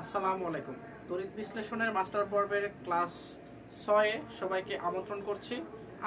আসসালামু আলাইকুম। তড়িৎ বিশ্লেষণের মাস্টার পর্বের ক্লাস ছয়ে সবাইকে আমন্ত্রণ করছি।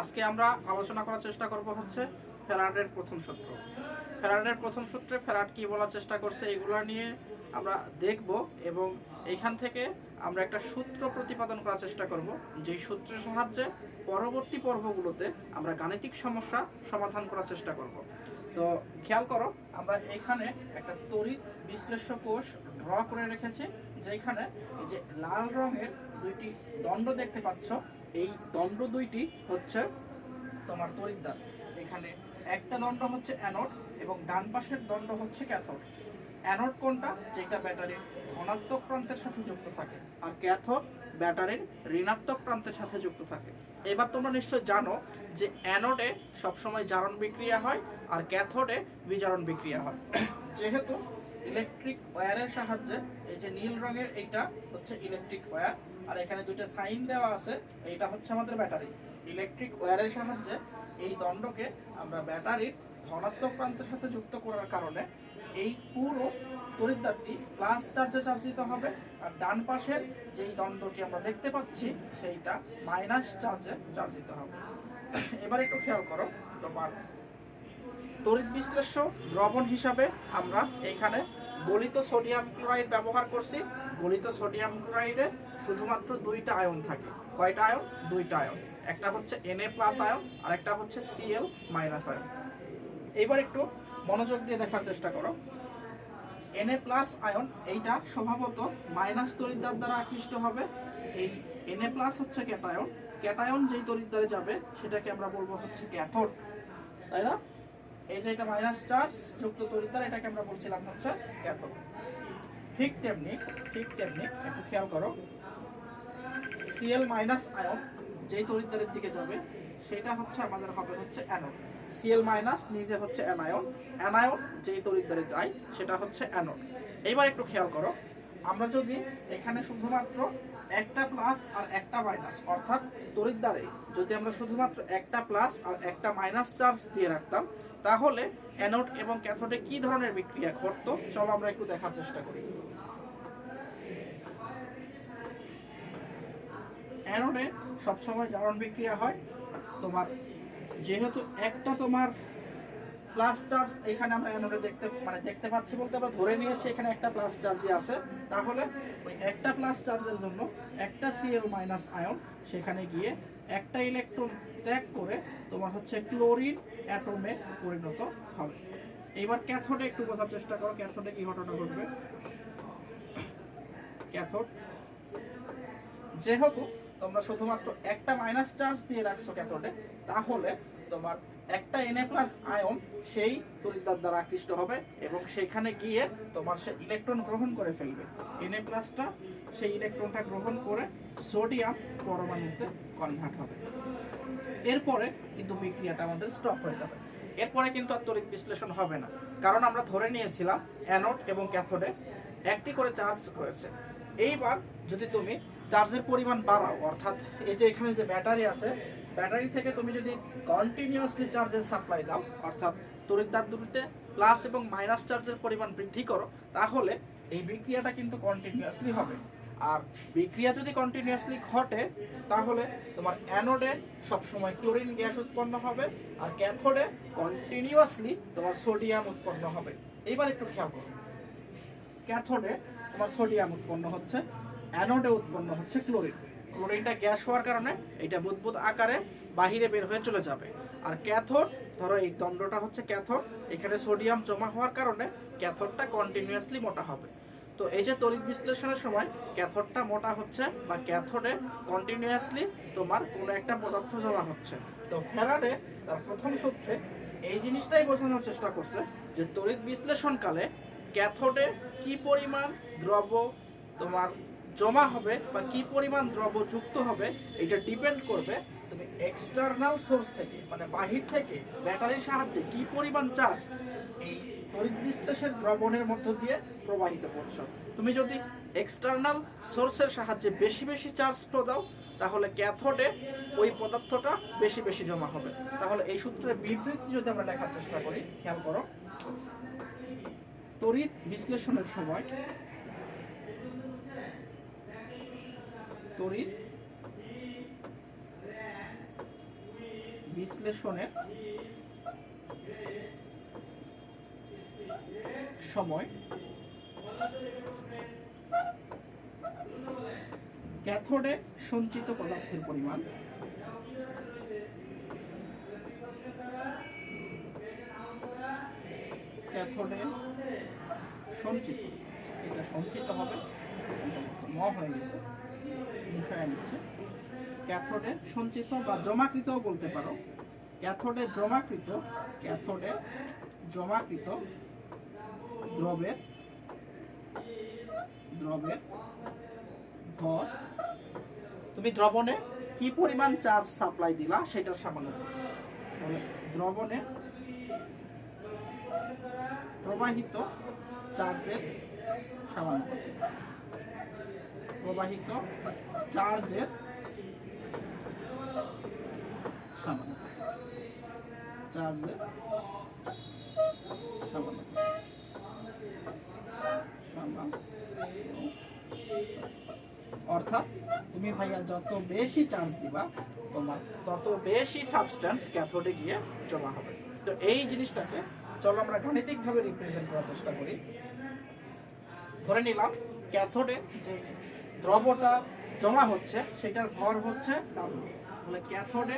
আজকে আমরা আলোচনা করার চেষ্টা করব হচ্ছে ফেরাডের প্রথম সূত্র। ফেরাডের প্রথম সূত্রে ফেরাড কি বলার চেষ্টা করছে এগুলো নিয়ে আমরা দেখব এবং এখান থেকে আমরা একটা সূত্র প্রতিপাদন করার চেষ্টা করব। যেই সূত্রের সাহায্যে পরবর্তী পর্বগুলোতে আমরা গাণিতিক সমস্যা সমাধান করার চেষ্টা করব। তো খেয়াল করো, আমরা এখানে একটা তড়িৎ বিশ্লেষ্য কোষ ড্র করে রেখেছি যেখানে এই যে লাল রঙের দুইটি দণ্ড দেখতে পাচ্ছ, এই দণ্ড দুইটি হচ্ছে তোমার তড়িৎদ্বার। এখানে একটা দণ্ড হচ্ছে অ্যানোড এবং ডান পাশের দণ্ড হচ্ছে ক্যাথোড। অ্যানোড কোনটা? যেটা ব্যাটারির ধনাত্মক প্রান্তের সাথে যুক্ত থাকে আর ক্যাথোড ব্যাটারির ঋণাত্মক প্রান্তের সাথে যুক্ত থাকে। এবার তোমরা নিশ্চয় জানো যে অ্যানোডে সবসময় জারণ বিক্রিয়া হয় আর ক্যাথোডে বিজারণ বিক্রিয়া হয়। যেহেতু ইলেকট্রিক ওয়্যারের সাহায্যে এই যে নীল রঙের এইটা হচ্ছে ইলেকট্রিক ওয়্যার, আর এখানে দুইটা সাইন দেওয়া আছে, এইটা হচ্ছে আমাদের ব্যাটারি। ইলেকট্রিক ওয়্যারের সাহায্যে এই দণ্ডকে আমরা ব্যাটারির ধনাত্মক প্রান্তের সাথে যুক্ত করার কারণে এই পুরো তড়িৎদ্বারটি প্লাস চার্জে চার্জিত হবে। আর ডান পাশের যেই দ্বন্দ্বটি আমরা দেখতে পাচ্ছি, সেইটা মাইনাস চার্জে চার্জিত হবে। এবার একটু খেয়াল করো, তোমার তড়িৎ বিশ্লেষ্য দ্রবণ হিসাবে আমরা এখানে গলিত সোডিয়াম ক্লোরাইড ব্যবহার করছি। গলিত সোডিয়াম ক্লোরাইডে শুধুমাত্র দুইটা আয়ন থাকে। কয়টা আয়ন? দুইটা আয়ন। একটা হচ্ছে Na প্লাস আয়ন আর একটা হচ্ছে Cl মাইনাস আয়ন। এবার একটু মনোযোগ দিয়ে দেখার চেষ্টা করো। Na প্লাস আয়ন এইটা স্বভাবত মাইনাস তড়িৎদ্বার দ্বারা আকৃষ্ট হবে। এই Na প্লাস হচ্ছে ক্যাটায়ন ক্যাটায়ন যেই তড়িৎদ্বারে যাবে, সেটাকে আমরা বলব হচ্ছে ক্যাথোড তাই না? এই যে এটা মাইনাস চার্জ যুক্ত তড়িৎদ্বার, এটাকে আমরা বলছিলাম হচ্ছে ক্যাথোড ঠিক তেমনি ঠিক তেমনি একটু খেয়াল করো। সিএল মাইনাস আয়ন যেই তড়িৎদ্বারের দিকে যাবে, সেটা হচ্ছে আমাদের হবে হচ্ছে অ্যানোড Cl মাইনাস নিজে হচ্ছে অ্যানায়ন অ্যানায়ন যেই তড়িৎদ্বারে যায় সেটা হচ্ছে অ্যানোড এইবার একটু খেয়াল করো, আমরা যদি এখানে শুধুমাত্র একটা প্লাস আর একটা মাইনাস অর্থাৎ তড়িৎদ্বারে যদি আমরা শুধুমাত্র একটা প্লাস আর একটা মাইনাস চার্জ দিয়ে রাখতাম, তাহলে অ্যানোড এবং ক্যাথোডে কি ধরনের বিক্রিয়া ঘটতো? চলো আমরা একটু দেখার চেষ্টা করি। অ্যানোডে সবসময় জারণ বিক্রিয়া হয়, তোমার যেহেতু একটা তোমার প্লাস চার্জ এখানে আমরা অ্যানোডে দেখতে মানে দেখতে পাচ্ছি বলতে আমরা ধরে নিয়েছি এখানে একটা প্লাস চার্জই আছে। তাহলে ওই একটা প্লাস চার্জের জন্য একটা সিএল মাইনাস আয়ন সেখানে গিয়ে একটা ইলেকট্রন ত্যাগ করে তোমার হচ্ছে ক্লোরিন অ্যাটমে পরিণত হবে। এবার ক্যাথোডে একটু বোঝার চেষ্টা করো ক্যাথোডে কি ঘটনা ঘটবে? ক্যাথোড যেহেতু তোমরা শুধুমাত্র একটা মাইনাস চার্জ দিয়ে রাখছো ক্যাথোডে তাহলে তোমার একটা এনএ প্লাস আয়ন সেই তড়িৎদ্বার দ্বারা আকৃষ্ট হবে এবং সেখানে গিয়ে তোমার সে ইলেকট্রন গ্রহণ করে ফেলবে। এনএ প্লাসটা সেই ইলেকট্রনটা গ্রহণ করে সোডিয়াম পরমাণুতে কনভার্ট হবে। এরপরে কিন্তু বিক্রিয়াটা আমাদের স্টপ হয়ে যাবে। এরপরে কিন্তু আর তড়িৎ বিশ্লেষণ হবে না। কারণ আমরা ধরে নিয়েছিলাম অ্যানোড এবং ক্যাথোডে একটি করে চার্জ রয়েছে। এইবার যদি তুমি চার্জের পরিমাণ বাড়াও, অর্থাৎ এই যে এখানে যে ব্যাটারি আছে, ব্যাটারি থেকে তুমি যদি কন্টিনিউয়াসলি চার্জের সাপ্লাই দাও, অর্থাৎ তড়িৎদ্বার দুটিতে প্লাস এবং মাইনাস চার্জের পরিমাণ বৃদ্ধি করো, তাহলে এই বিক্রিয়াটা কিন্তু কন্টিনিউয়াসলি হবে। আর বিক্রিয়া যদি কন্টিনিউয়াসলি ঘটে, তাহলে তোমার অ্যানোডে সবসময় ক্লোরিন গ্যাস উৎপন্ন হবে, আর ক্যাথোডে কন্টিনিউয়াসলি তোমার সোডিয়াম উৎপন্ন হবে। এইবার একটু খেয়াল করো। ক্যাথোডে তোমার সোডিয়াম উৎপন্ন হচ্ছে, অ্যানোডে উৎপন্ন হচ্ছে ক্লোরিন। ক্লোরিনটা গ্যাস হওয়ার কারণে এটা বুদবুদ আকারে বাহিরে বের হয়ে চলে যাবে। আর ক্যাথোড, ধরো এই দণ্ডটা হচ্ছে ক্যাথোড, এখানে সোডিয়াম জমা হওয়ার কারণে ক্যাথোডটা কন্টিনিউয়াসলি মোটা হবে। তো এই যে তড়িৎ বিশ্লেষণের সময় ক্যাথোডটা মোটা হচ্ছে বা ক্যাথোডে কন্টিনিউয়াসলি তোমার কোনো একটা পদার্থ জমা হচ্ছে। তো ফেরাডে তার প্রথম সূত্রে এই জিনিসটাই বোঝানোর চেষ্টা করছে যে তড়িৎ বিশ্লেষণকালে ক্যাথোডে কি পরিমাণ দ্রব্য তোমার জমা হবে বা কি পরিমাণ দ্রব্য যুক্ত হবে, এটা ডিপেন্ড করবে তুমি এক্সটার্নাল সোর্স থেকে মানে বাহির থেকে ব্যাটারির সাহায্যে কি পরিমাণ চার্জ এই তড়িৎ বিশ্লেষের দ্রবণের মধ্য দিয়ে প্রবাহিত করছ। তুমি যদি এক্সটার্নাল সোর্সের সাহায্যে বেশি বেশি চার্জ ফ্লো দাও, তাহলে ক্যাথোডে ওই পদার্থটা বেশি বেশি জমা হবে। তাহলে এই সূত্রের বিবৃতি যদি আমরা লেখার চেষ্টা করি, খেয়াল করো। তড়িৎ বিশ্লেষণের সময় তড়িৎ বিশ্লেষণের সময় ক্যাথোডে সঞ্চিত পদার্থের পরিমাণ ক্যাথোডে সঞ্চিত এটা সঞ্চিত হবে। ম হয়ে গেছে। মুখায় নিচ্ছে। ক্যাথোডে সঞ্চিত বা জমাকৃত বলতে পারো। ক্যাথোডে জমাকৃত ক্যাথোডে জমাকৃত দ্রবের দ্রবের ভর। তুমি দ্রবণে কি পরিমাণ চার্জ সাপ্লাই দিলা সেটার সামান্য দ্রবণে প্রবাহিত চার্জের সামান্য। প্রবাহিত চার্জের সামান্য। চার্জের সামান্য। সামান্য। অর্থাৎ তুমি ভাইয়া যত বেশি চার্জ দিবা, তোমার তত বেশি সাবস্টেন্স ক্যাথোডে গিয়ে জমা হবে। তো এই জিনিসটাকে চলো আমরা গাণিতিকভাবে রিপ্রেজেন্ট করার চেষ্টা করি। ধরে নিলাম ক্যাথোডে যে দ্রবটা জমা হচ্ছে, সেটার ভর হচ্ছে তাহলে ক্যাথোডে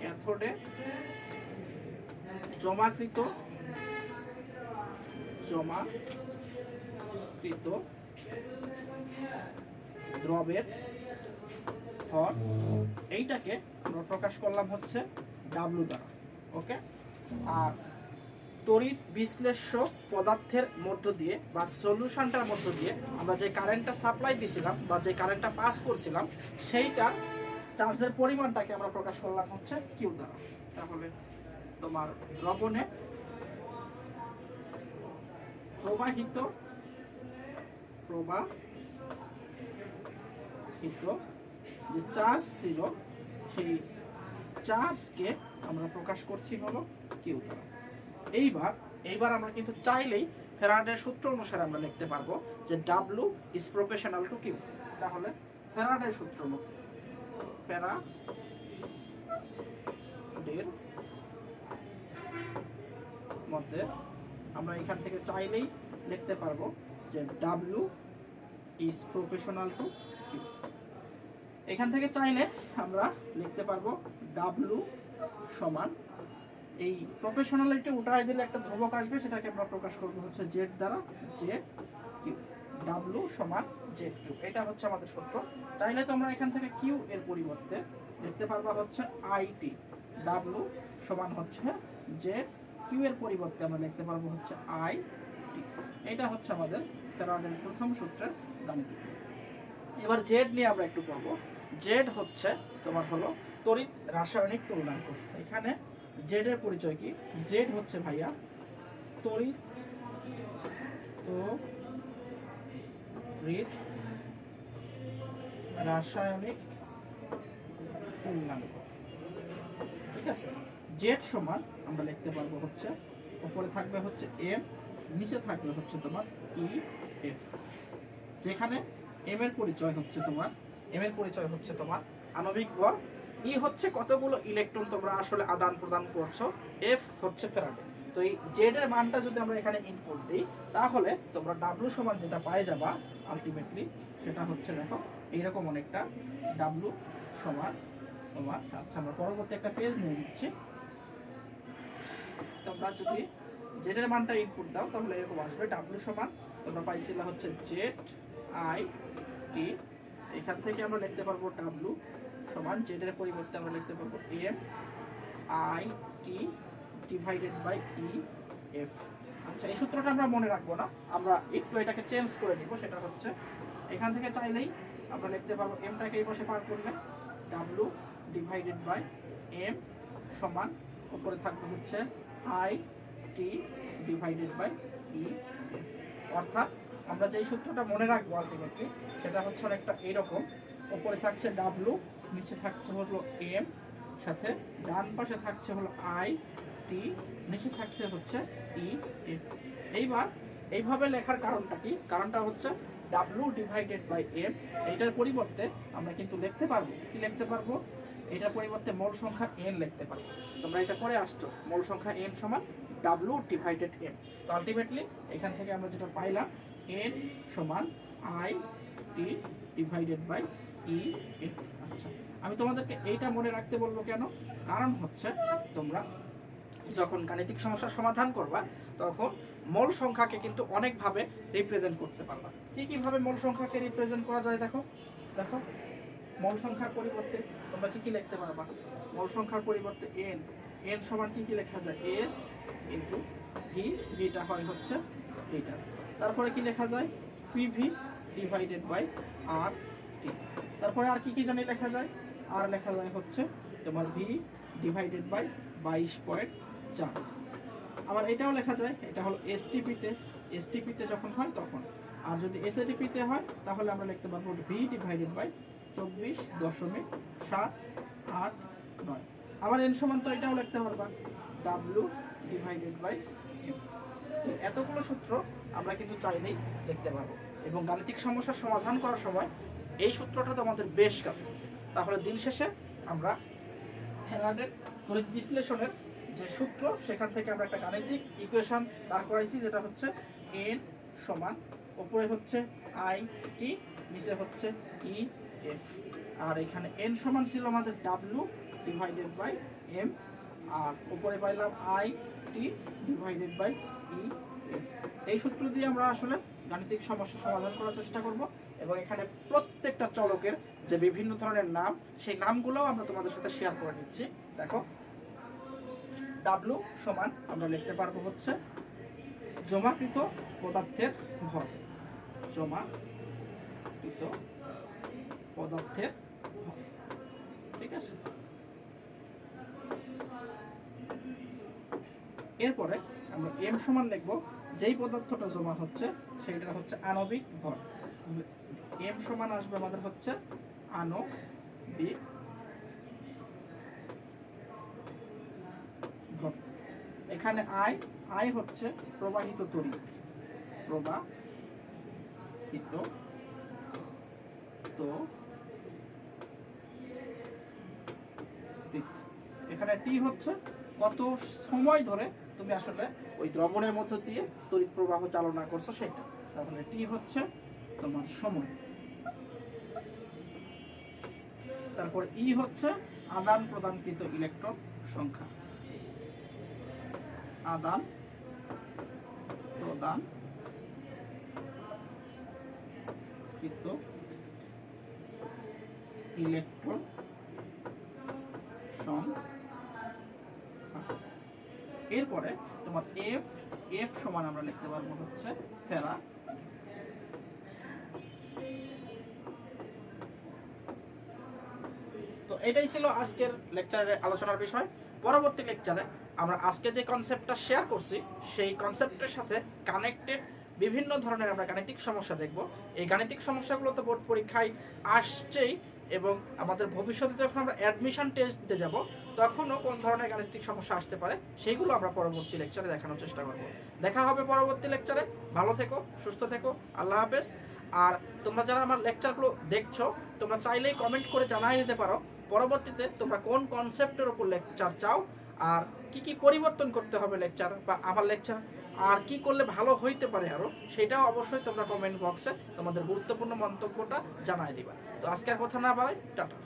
ক্যাথোডে জমাকৃত জমাকৃত দ্রবের ভর, এইটাকে আমরা প্রকাশ করলাম হচ্ছে ডাব্লু দ্বারা ওকে? আর তড়িৎ বিশ্লেষ্য পদার্থের মধ্য দিয়ে বা সলিউশনটার মধ্য দিয়ে আমরা যে কারেন্টটা সাপ্লাই দিছিলাম বা যে কারেন্টটা পাস করছিলাম সেইটা চার্জের পরিমাণটাকে আমরা প্রকাশ করলাম হচ্ছে কিউ দ্বারা। তাহলে তোমার দ্রবণে প্রবাহিত প্রবাহিত যে চার্জ ছিল সেই চার্জকে আমরা প্রকাশ করছি হলো কিউ দ্বারা এইবার এইবার আমরা কিন্তু চাইলেই ফেরাডের সূত্র অনুসারে আমরা লিখতে পারব যে W is proportional to Q তাহলে ফেরাডের সূত্র মতে ফেরাডের মধ্যে আমরা এখান থেকে চাইলেই লিখতে পারব যে ডাব্লু ইজ প্রফেশনাল টু এখান থেকে চাইলে আমরা লিখতে পারব ডাব্লু সমান এই প্রফেশনালিটি উঠায় দিলে একটা ধ্রুবক আসবে, সেটাকে আমরা প্রকাশ করব হচ্ছে জেড দ্বারা জেড কিউ ডাব্লু সমান জেড কিউ এটা হচ্ছে আমাদের সূত্র। চাইলে তোমরা এখান থেকে কিউ এর পরিবর্তে লিখতে পারবা হচ্ছে আইটি ডাব্লু সমান হচ্ছে জেড কিউ এর পরিবর্তে আমরা লিখতে পারব হচ্ছে আই টি এটা হচ্ছে আমাদের প্রথম সূত্রের গাণিতিক। এবার জেড নিয়ে আমরা একটু পড়ব। জেড হচ্ছে তোমার হলো তড়িৎ রাসায়নিক তুলনাঙ্ক। এখানে জেড এর পরিচয় কি? জেড হচ্ছে ভাইয়া তড়িৎ তো রাসায়নিক তুলনাঙ্ক। ঠিক আছে? জেড সমান আমরা লিখতে পারব হচ্ছে উপরে থাকবে হচ্ছে এম, নিচে থাকবে হচ্ছে তোমার ই, এফ। যেখানে এম এর পরিচয় হচ্ছে তোমার এম এর পরিচয় হচ্ছে তোমার আণবিক ভর ই হচ্ছে কতগুলো ইলেকট্রন তোমরা আসলে আদান প্রদান করছ। এফ হচ্ছে ফেরাডে তো এই জেড এর মানটা যদি আমরা এখানে ইনপুট দিই, তাহলে তোমরা ডাব্লু সমান যেটা পায়ে যাবা আলটিমেটলি সেটা হচ্ছে দেখো, এইরকম অনেকটা ডাব্লু সমান তোমার। আচ্ছা আমরা পরবর্তী একটা পেজ নিয়ে নিচ্ছি। তোমরা যদি জেড এর মানটা ইনপুট দাও, তাহলে এরকম আসবে ডাব্লু সমান। তোমরা পাইছিলা হচ্ছে জেড আই টি এখান থেকে আমরা লিখতে পারব ডাব্লু সমান জেড এর পরিবর্তে আমরা লিখতে পারব M I T divided by E F আচ্ছা এই সূত্রটা আমরা মনে রাখব না। আমরা একটু এটাকে চেঞ্জ করে নিব, সেটা হচ্ছে এখান থেকে চাইলেই আমরা লিখতে পারব এমটাকে এই পাশে পার করলে ডাব্লু ডিভাইডেড বাই এম সমান, উপরে থাকবে হচ্ছে I T divided by E F অর্থাৎ আমরা যে সূত্রটা মনে রাখব আলটিমেটলি, সেটা হচ্ছে অনেকটা এইরকম ওপরে থাকছে ডাব্লু নিচে থাকছে হলো এম সাথে ডান পাশে থাকছে হলো আই টি নিচে থাকছে হচ্ছে ই এফ এইবার এইভাবে লেখার কারণটা কি? কারণটা হচ্ছে ডাব্লু ডিভাইডেড বাই এম এইটার পরিবর্তে আমরা কিন্তু লিখতে পারব। কি লিখতে পারব? এটার পরিবর্তে মোল সংখ্যা এন লিখতে পারব। তোমরা এটা করে আসছো। মোল সংখ্যা এন সমান ডাব্লু ডিভাইডেড এম তো আলটিমেটলি এখান থেকে আমরা যেটা পাইলাম এন সমান I T divided by E F আচ্ছা আমি তোমাদেরকে এইটা মনে রাখতে বলব কেন? কারণ হচ্ছে তোমরা যখন গাণিতিক সমস্যার সমাধান করবা, তখন মোল সংখ্যাকে কিন্তু অনেকভাবে রিপ্রেজেন্ট করতে পারবা। কি কীভাবে মোল সংখ্যাকে রিপ্রেজেন্ট করা যায় দেখো? দেখো, মোল সংখ্যার পরিবর্তে তোমরা কি কি লিখতে পারবা? মোল সংখ্যার পরিবর্তে এন এন সমান কি কি লেখা যায়? এস ইন্টু ভি ভিটা হয় হচ্ছে এইটা তারপরে কি লেখা যায়? PV divided by R T তারপরে আর কি কি জানি লেখা যায়? আর লেখা যায় হচ্ছে তোমার ভি ডিভাইডেড বাই বাইশ পয়েন্ট চার। আবার এটাও লেখা যায়, এটা হলো এসটিপিতে এসটিপিতে যখন হয় তখন। আর যদি এসএটিপিতে হয়, তাহলে আমরা লিখতে পারব ভি ডিভাইডেড বাই চব্বিশ দশমিক সাত আট নয়। আবার এন সমান তো এটাও লিখতে পারবা। ডাব্লু ডিভাইডেড বাই এতগুলো সূত্র আমরা কিন্তু চাইলেই লিখতে পারব। এবং গাণিতিক সমস্যার সমাধান করার সময় এই সূত্রটা তো আমাদের বেশ কাছে। তাহলে দিন শেষে আমরা ফ্যারাডের তড়িৎ বিশ্লেষণের যে সূত্র, সেখান থেকে আমরা একটা গাণিতিক ইকুয়েশন দাঁড় করাইছি, যেটা হচ্ছে এন সমান উপরে হচ্ছে আই টি নিচে হচ্ছে ই এফ আর এখানে এন সমান ছিল আমাদের ডাব্লু ডিভাইডেড বাই এম আর উপরে পাইলাম আই ডিভাইডেড বাই ই এই সূত্র দিয়ে আমরা আসলে গাণিতিক সমস্যা সমাধান করার চেষ্টা করব এবং এখানে প্রত্যেকটা চলকের যে বিভিন্ন ধরনের নাম, সেই নামগুলোও আমরা তোমাদের সাথে শেয়ার করে নিচ্ছি। দেখো ডাব্লু সমান আমরা লিখতে পারব হচ্ছে জমাকৃত পদার্থের ভর। জমাকৃত পদার্থের ভর। ঠিক আছে? এরপরে আমরা এম সমান লিখব, যেই পদার্থটা জমা হচ্ছে সেইটা হচ্ছে আণবিক ভর। এম সমান আসবে আমাদের হচ্ছে আণবিক ভর। এখানে আই আই হচ্ছে প্রবাহিত তড়িৎ। প্রবাহিত তো এখানে টি হচ্ছে কত সময় ধরে তুমি আসলে ওই দ্রবণের মধ্য দিয়ে তড়িৎ প্রবাহ চালনা করছ সেটা। তাহলে টি হচ্ছে তোমার সময়। তারপর ই হচ্ছে আদান প্রদানকৃত ইলেকট্রন সংখ্যা। আদান প্রদান কৃত ইলেকট্রন এরপরে তোমার এফ এফ সমান আমরা লিখতে পারব হচ্ছে ফেরা। তো এটাই ছিল আজকের লেকচারের আলোচনার বিষয়। পরবর্তী লেকচারে আমরা আজকে যে কনসেপ্টটা শেয়ার করছি, সেই কনসেপ্টের সাথে কানেক্টেড বিভিন্ন ধরনের আমরা গাণিতিক সমস্যা দেখব। এই গাণিতিক সমস্যাগুলো তো বোর্ড পরীক্ষায় আসছেই এবং আমাদের ভবিষ্যতে যখন আমরা অ্যাডমিশন টেস্ট দিতে যাব তখনও কোন ধরনের গাণিতিক সমস্যা আসতে পারে, সেইগুলো আমরা পরবর্তী লেকচারে দেখানোর চেষ্টা করব। দেখা হবে পরবর্তী লেকচারে ভালো থেকো, সুস্থ থেকো, আল্লাহ হাফেজ। আর তোমরা যারা আমার লেকচারগুলো দেখছ, তোমরা চাইলেই কমেন্ট করে জানাই দিতে পারো, পরবর্তীতে তোমরা কোন কনসেপ্টের উপর লেকচার চাও, আর কি কি পরিবর্তন করতে হবে লেকচার বা আমার লেকচার আর কি করলে ভালো হইতে পারে আরও, সেটাও অবশ্যই তোমরা কমেন্ট বক্সে তোমাদের গুরুত্বপূর্ণ মন্তব্যটা জানাই দিবা। তো আজকের কথা না বাড়াই, টাটা।